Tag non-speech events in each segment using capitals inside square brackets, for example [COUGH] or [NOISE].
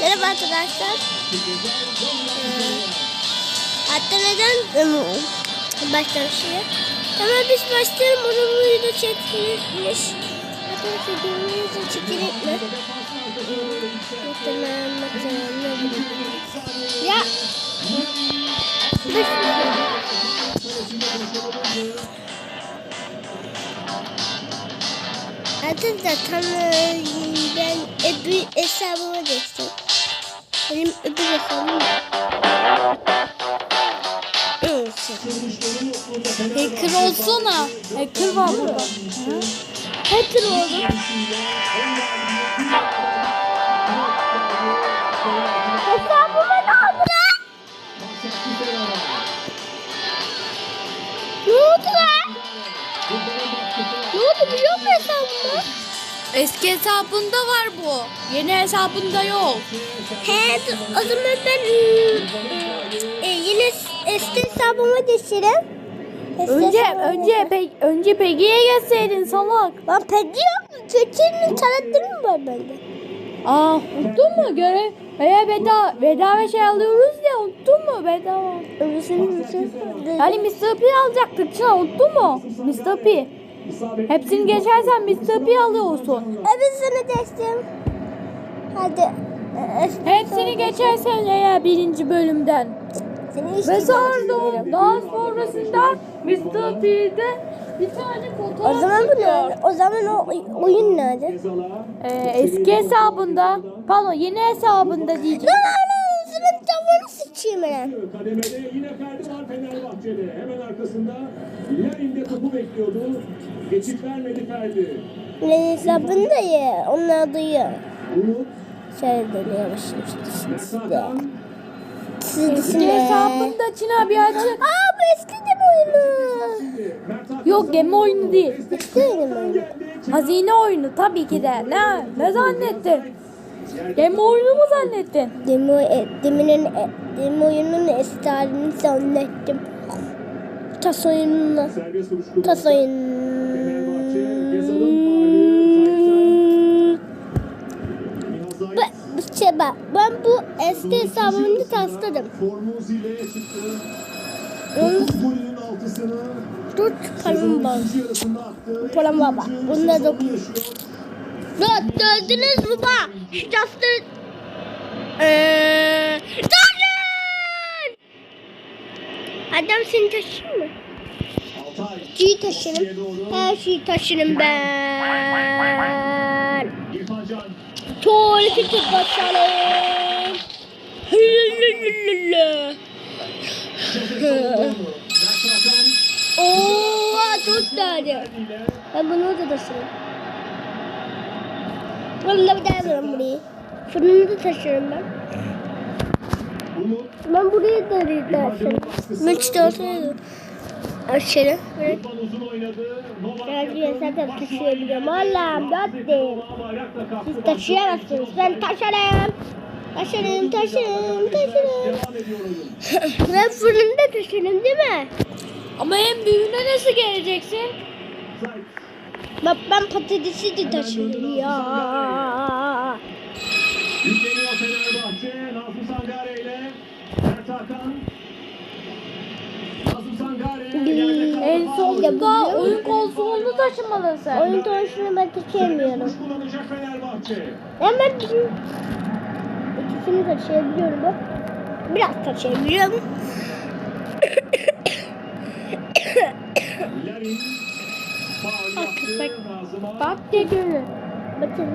Merhaba arkadaşlar. Ee, hatta neden başlamışız? Hemen biz başlayalım. Onun video çekilmiş. Arkadaşlar de çekilir mi? Muhtemelen muhtemelen ne bileyim. Arkadaşlar tam e, ben öbür hesabıma geçtim. Benim öbür hesabım yok. Neyse. Hacker olsana. Hacker var burada. Hacker oldum. Hesabıma ne oldu lan? Ne oldu lan? Eski hesabında var bu. Yeni hesabında yok. He o zaman ben ıı, e, yine eski hesabıma geçerim. Eski Önce hesabıma önce geçerim. pe önce Pegi'ye gelseydin salak. Lan pedi yok mu? Kötünün taratları mı var bende? Aa unuttun mu görev? Veya bedava, bedava şey alıyoruz ya unuttun mu bedava? Öbürsünü? Yani Mr. P alacaktık Çınar unuttun mu? Mr. P. Hepsini geçersen Mr. P alıyorsun. Öbürsünü geçtim. Hadi. e, Hepsini geçersen eğer birinci bölümden. Ve sonra daha sonrasında Mr. P'de bir tane fotoğraf O zaman bu çıkıyor. ne? O zaman o oyun nerede? Ee, eski hesabında, pardon yeni hesabında diyeceğim. Sıçayım ben. Kademede yine Ferdi var Fenerbahçe'de. Hemen arkasında Larin'de topu bekliyordu. Geçit vermedi Ferdi. Ne hesabında ya? Onlar duyuyor. Umut, Şöyle dönüyor yavaş yavaş. Mert Hakan, Eski hesabında Çınar bir açı. Aa bu eski de oyunu. Yok gemi oyunu değil. Eski oyunu mu? Hazine oyunu tabii ki de. Ne? Ne zannettin? Gemi oyunu mu zannettin? Demo, e, deminin, e, demo oyunun eski halini zannettim. Tas oyununa. Tas daha Ben, bu şey bak, ben bu eski hesabımı tasladım. Formuz ile çıktı. Onu 9 golünün altısını dur param var. Param var Bunda da Dur gördünüz mü bak? Şu. Eee... Dönün! Adam seni taşır mı? Şeyi taşırım. Her şeyi taşırım ben. Tuvaleti tut bakalım. Hıllılıllı. Mert Hakan. Oo, tut dedi. ile Ben bunu da taşırım. Vallahi bir daha yaparım burayı. Fırını da taşırım ben. Ben burayı da taşırım. Ben işte olsaydı. Aşırı. Evet. Ben zaten taşıyabiliyorum. Allah'ım dört değil. Siz taşıyamazsınız. Ben taşırım. Taşırım, taşırım, taşırım. [LAUGHS] Ben fırında taşırım değil mi? Ama en büyüğüne nasıl geleceksin? Bak ben patatesi de taşırım ya. Yükleniyor Fenerbahçe. Nazım Sangare ile Mert Hakan. Nazım Sangare yerde. En sonunda oyun konsolunu taşımalısın sen. Oyun taşını ben taşıyamıyorum. Kullanacak Fenerbahçe. Hemen bizim ikisini taşıyabiliyorum bak. Biraz taşıyabiliyorum. Larin. Bak. Bak görün. Bakın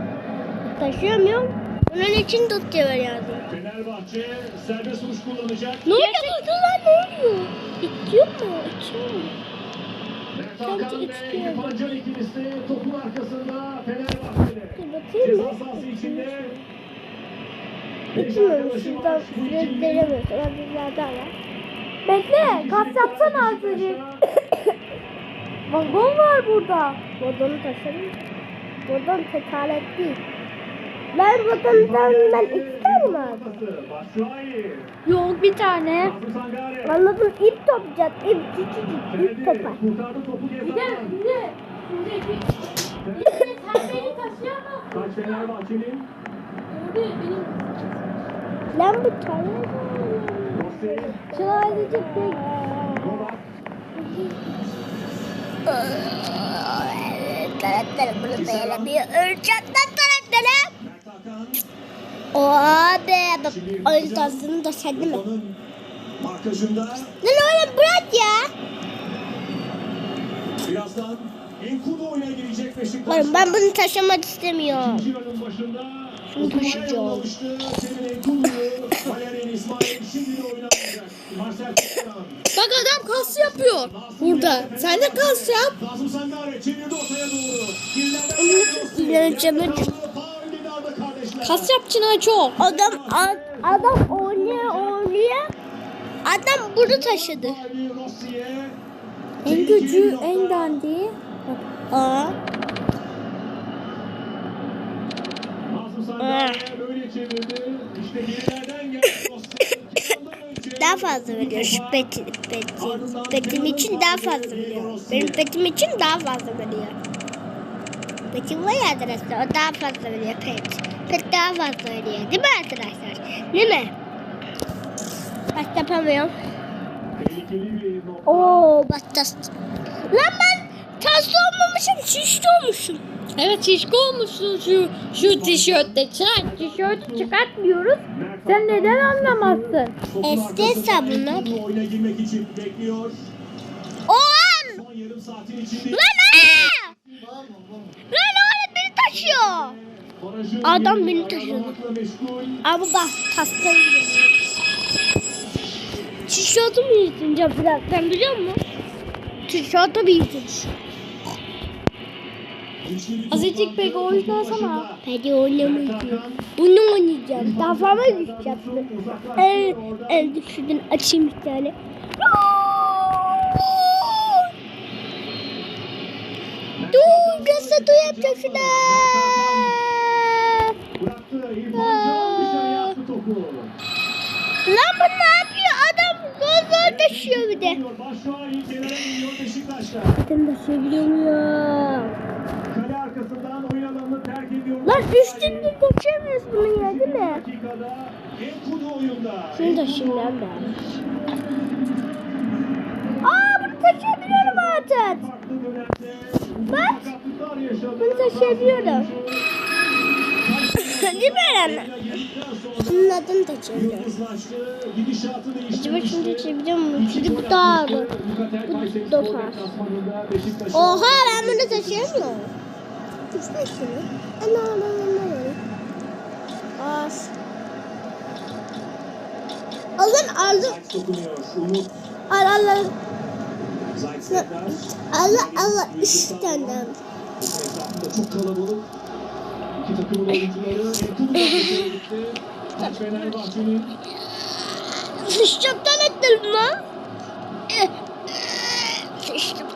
taşıyamıyorum. Bunun için dosya yazdım. Fenerbahçe serbest vuruş kullanacak. Ne oluyor? lan ne oluyor? İtiyor mu? İtiyor mu? Hakan ve. İrfan Can ikilisi topun arkasında Fenerbahçe'de. Ceza sahası içinde. Arkadaşı Şuradan var. İkili. veremiyorsun. Hadi zaten var. Bekle kas yapsana azıcık. Vagon var burada. Bodonu taşırım. Bodon tekerlek değil. Ben bodondan ben iki tane? Batshuayi. Yok bir tane. Anladım ip toplayacağız. İp küçücük ip topar. Bir de, Gezal'dan. bir de Sen beni taşıyamazsın. Taç Fenerbahçe'nin. Lan bu tane. Rossi. çağıracak Karakterim bunu beğenemiyor. Öleceğim lan karakterim. Mert Hakan. O abi. Bak oyun tarzını da sen mi? Markajında. Lan oğlum bırak ya. Birazdan Enkudu oyuna girecek. Oğlum ben bunu taşımak istemiyorum. İkinci yarının başında Şunu taşıyacağım. şimdi Tisserand. Bak adam kas yapıyor burada. Sen de kas yap. Arda kardeşler. Kas yap Çınar çok. Adam a- adam oynuyor oynuyor. Adam bunu taşıdı. En gücü, en dandiği. Aa. Sangare böyle çevirdi. İşte gerilerden geldi Daha fazla veriyor şu betim, betim, betim için daha fazla veriyor. Benim betim için daha fazla veriyor. Betim var ya arkadaşlar o daha fazla veriyor pet. Pet daha fazla veriyor değil mi arkadaşlar? Değil mi? Bak yapamıyorum. Oo bak tas. Lan ben taslı olmamışım şişli olmuşum. Evet şişko olmuşsun şu şu tişörtte. Çınar tişörtü çıkartmıyoruz. Sen neden anlamazsın? Eski hesabını. Oyuna girmek için bekliyor. O an! Son yarım saatin içinde. Lan! Lan oğlum beni taşıyor. Adam beni meşgul. Abi bak taslarım Tişörtü mü yırtınca biraz sen biliyor musun? Tişörtü mü yırtınca? Azıcık peki topun oynasana. Hadi oynamayacağım. Bunu oynayacağım. Kafama düşeceğim. uzaklaştı El, el düşürdün açayım bir tane. Dur dışarıya attı topu. Lan bu ne yapıyor? Adam gol taşıyor bir de. Ben taşıyabiliyor muyum? Kale ediyor. Lan üstünde taşıyamıyoruz bunu ya değil mi? Şunu taşıyayım lan ben. Aa bunu taşıyabiliyorum artık. Bak. Bunu taşıyabiliyorum. [LAUGHS] Değil mi Eren? Şunun adını taşıyabiliyorum. Acaba şunu taşıyabiliyor muyum? Çünkü bu daha ağır. Bu da deplasmanında Beşiktaş'ın- Oha ben bunu taşıyamıyorum. Tutsana şunu. Ana ana ana ana. As. Alın alın. Dokunuyor. Umut Al al al. Serdar. Al al üstten. Etrafında çok kalabalık. İki takımın oyuncuları bölgesine gitti. Taç Fenerbahçe'nin Sıçacaktan ettim lan. Sıçtım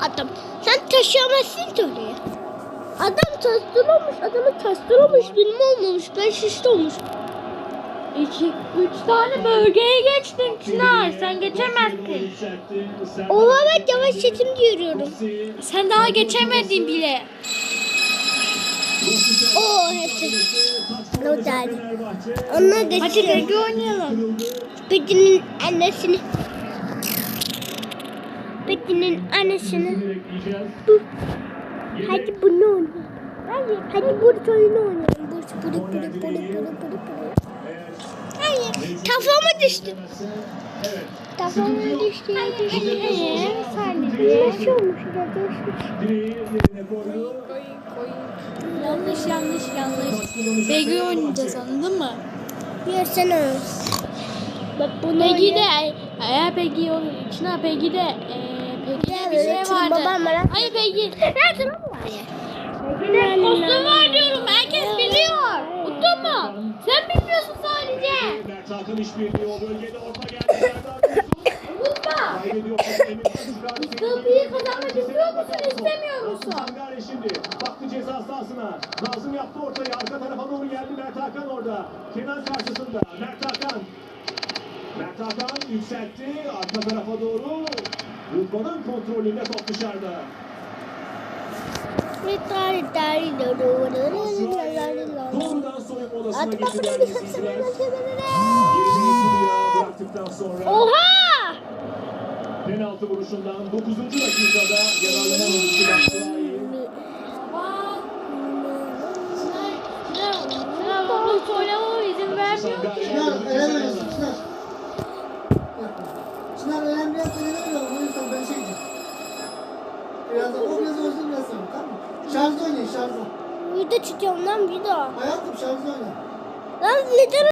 Adam. Sen taşıyamazsın ki oraya. Adam tastırılmış. Adamı tastırılmış. Bilmem olmamış. Ben şişti olmuş. İki, üç tane bölgeye geçtin Çınar. Sen geçemezsin. Oha ben yavaş sesim diyorum. Sen daha geçemedin bile. Oo hepsi. O derdi. Onlar Hadi geçiyor. Begi oynayalım. Betty'nin annesini. Betty'nin annesini. Hadi bunu oynayalım. Hadi, hadi burada oyunu oynayalım. Burada, burada, burada, burada, burada, burada, burada. Hayır, kafama düştü. Evet. Kafama düştü. Hayır, hayır, hayır. Sadece. Düşüyormuş da düşmüş. Direği yerine koydu. Yanlış yanlış yanlış. Begi oynayacağız anladın mı? Yersene. Bak bunu Peki de eğer Peki olur. Çınar Peki de eee Peki de bir Evet, şey vardı. babam merak Hayır Peki. Nerede lan bu var ya? Kostüm var diyorum. Herkes biliyor. Unuttun mu? Sen bilmiyorsun sadece. Mert Hakan işbirliği o bölgede orta geldi. Unutma. Kapıyı kazanmak istiyor musun istemiyor musun? Sangare şimdi baktı ceza sahasına. Nazım yaptı ortayı. Arka tarafa doğru geldi Mert Hakan orada. Kenan karşısında. Mert Hakan. Mert Hakan yükseltti. Arka tarafa doğru. Rıdvan'ın kontrolünde top dışarıda. Doğrudan soyunma odasına bir izleyiciler. bıraktıktan sonra Oha! penaltı vuruşundan 9. dakikada yararlanan oyuncu Batshuayi. Oynamama izin vermiyor ki. Çınar önemli Çınar. Yapma. Çınar önemli ben şey diyeceğim. Biraz da o biraz oynasın biraz sonra tamam mı? Şarjda oynayın şarjda. Video çekiyorum lan video. Hayatım şarjda oyna. Lan video